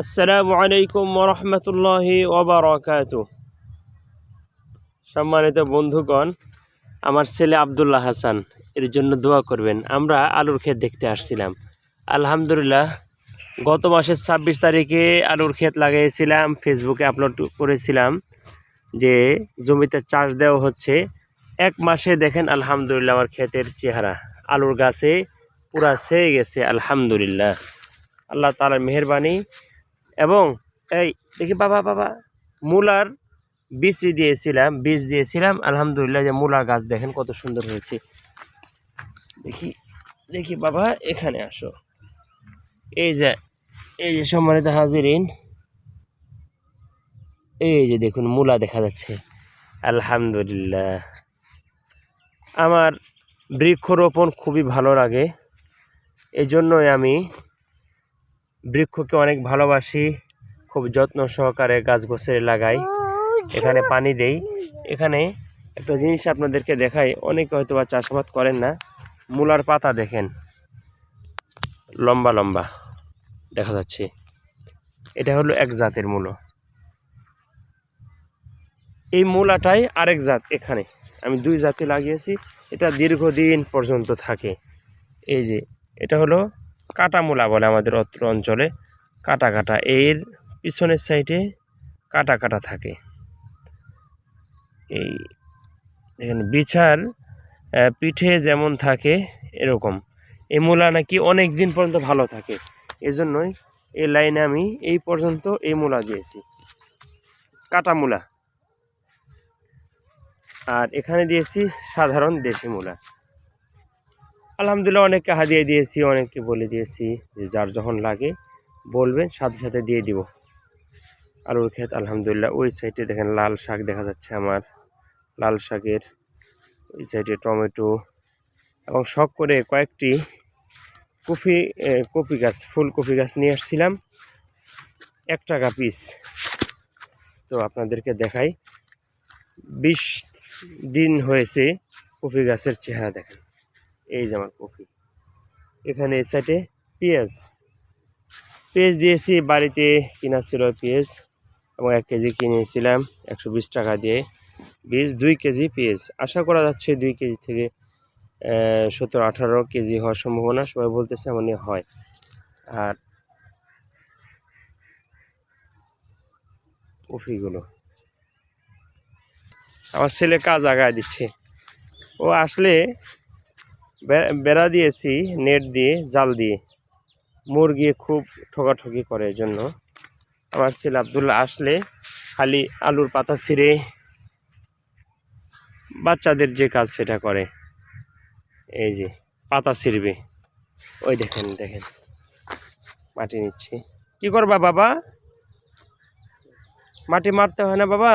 আসসালামু আলাইকুম ওরহমতুল্লাহি ওবরাকাতু সম্মানিত বন্ধুগণ, আমার ছেলে আবদুল্লাহ হাসান, এর জন্য দোয়া করবেন। আমরা আলুর ক্ষেত দেখতে আসছিলাম। আলহামদুলিল্লাহ, গত মাসের ছাব্বিশ তারিখে আলুর ক্ষেত লাগিয়েছিলাম ফেসবুকে আপলোড করেছিলাম যে জমিতে চাষ দেওয়া হচ্ছে। এক মাসে দেখেন, আলহামদুলিল্লাহ আমার ক্ষেতের চেহারা, আলুর গাছে পুরা ছেয়ে গেছে, আলহামদুলিল্লাহ। আল্লাহ তালার মেহরবানি এবং এই দেখি, বাবা বাবা, মূলার বীজ দিয়েছিলাম বীজ দিয়েছিলাম। আলহামদুলিল্লাহ যে মূলার গাছ দেখেন কত সুন্দর হয়েছে। দেখি দেখি, বাবা, এখানে আসো। এই যে এই যে সম্মানিত হাজিরিন, এই যে দেখুন, মূলা দেখা যাচ্ছে। আলহামদুলিল্লাহ। আমার বৃক্ষরোপণ খুবই ভালো লাগে। এই জন্যই আমি বৃক্ষকে অনেক ভালোবাসি, খুব যত্ন সহকারে গাছ গোছের লাগাই, এখানে পানি দেই। এখানে একটা জিনিস আপনাদেরকে দেখাই, অনেকে হয়তো বা চাষাবাদ করেন না, মূলার পাতা দেখেন। লম্বা লম্বা, দেখা যাচ্ছে। এটা হলো এক জাতের মূলো। এই মূলাটাই আরেক জাত এখানে। আমি দুই জাতি লাগিয়েছি, এটা দীর্ঘদিন পর্যন্ত থাকে। এই যে, এটা হলো কাটা মূলা বলে আমাদের অত্র অঞ্চলে কাটা কাটা। এর পিছনের সাইডে কাটা কাটা থাকে। এই দেখেন, বিছার পিঠে যেমন থাকে এরকম। এই মূলা নাকি অনেক দিন পর্যন্ত ভালো থাকে। এজন্যই এই লাইনে আমি এই পর্যন্ত এই মূলা দিয়েছি। কাটা মূলা আর এখানে দিয়েছি সাধারণ দেশি মূলা। আলহামদুলিল্লাহ অনেককে হাদিয়ে দিয়েছি, অনেককে বলে দিয়েছি যে যার যখন লাগে বলবেন, সাথে সাথে দিয়ে দিব। আলুর ক্ষেত আলহামদুলিল্লাহ, ওই সাইডে দেখেন লাল শাক দেখা যাচ্ছে আমার। লাল শাকের ওই সাইডে টমেটো এবং শখ করে কয়েকটি কফি কপি গাছ ফুলকপি গাছ নিয়ে আসছিলাম। এক টাকা পিস তো আপনাদেরকে দেখাই। বিশ দিন হয়েছে কফি গাছের চেহারা দেখেন। এই যে আমার কফি। এখানে এই সাইডে পেঁয়াজ। পেঁয়াজ দিয়েছি, বাড়িতে কিনা ছিল পেঁয়াজ। এবং এক কেজি কিনেছিলাম, একশো বিশ টাকা দিয়ে। বীজ দুই কেজি পেঁয়াজ। আশা করা যাচ্ছে দুই কেজি থেকে সতেরো আঠারো কেজি হওয়ার সম্ভাবনা। সবাই বলতেছে এমনই হয়। আর কফিগুলো। আমার ছেলে কাজ আগায় দিচ্ছে। ও আসলে বেড়া দিয়েছি নেট দিয়ে, জাল দিয়ে। মুরগি খুব ঠকাঠকি করে জন্য আমার ছেলে আবদুল্লাহ আসলে খালি আলুর পাতা ছিঁড়ে বাচ্চাদের যে কাজ সেটা করে। এই যে, পাতা ছিঁড়বে। ওই দেখেন দেখেন। মাটি নিচ্ছি। কি করবা বাবা? মাটি মারতে হয় না বাবা?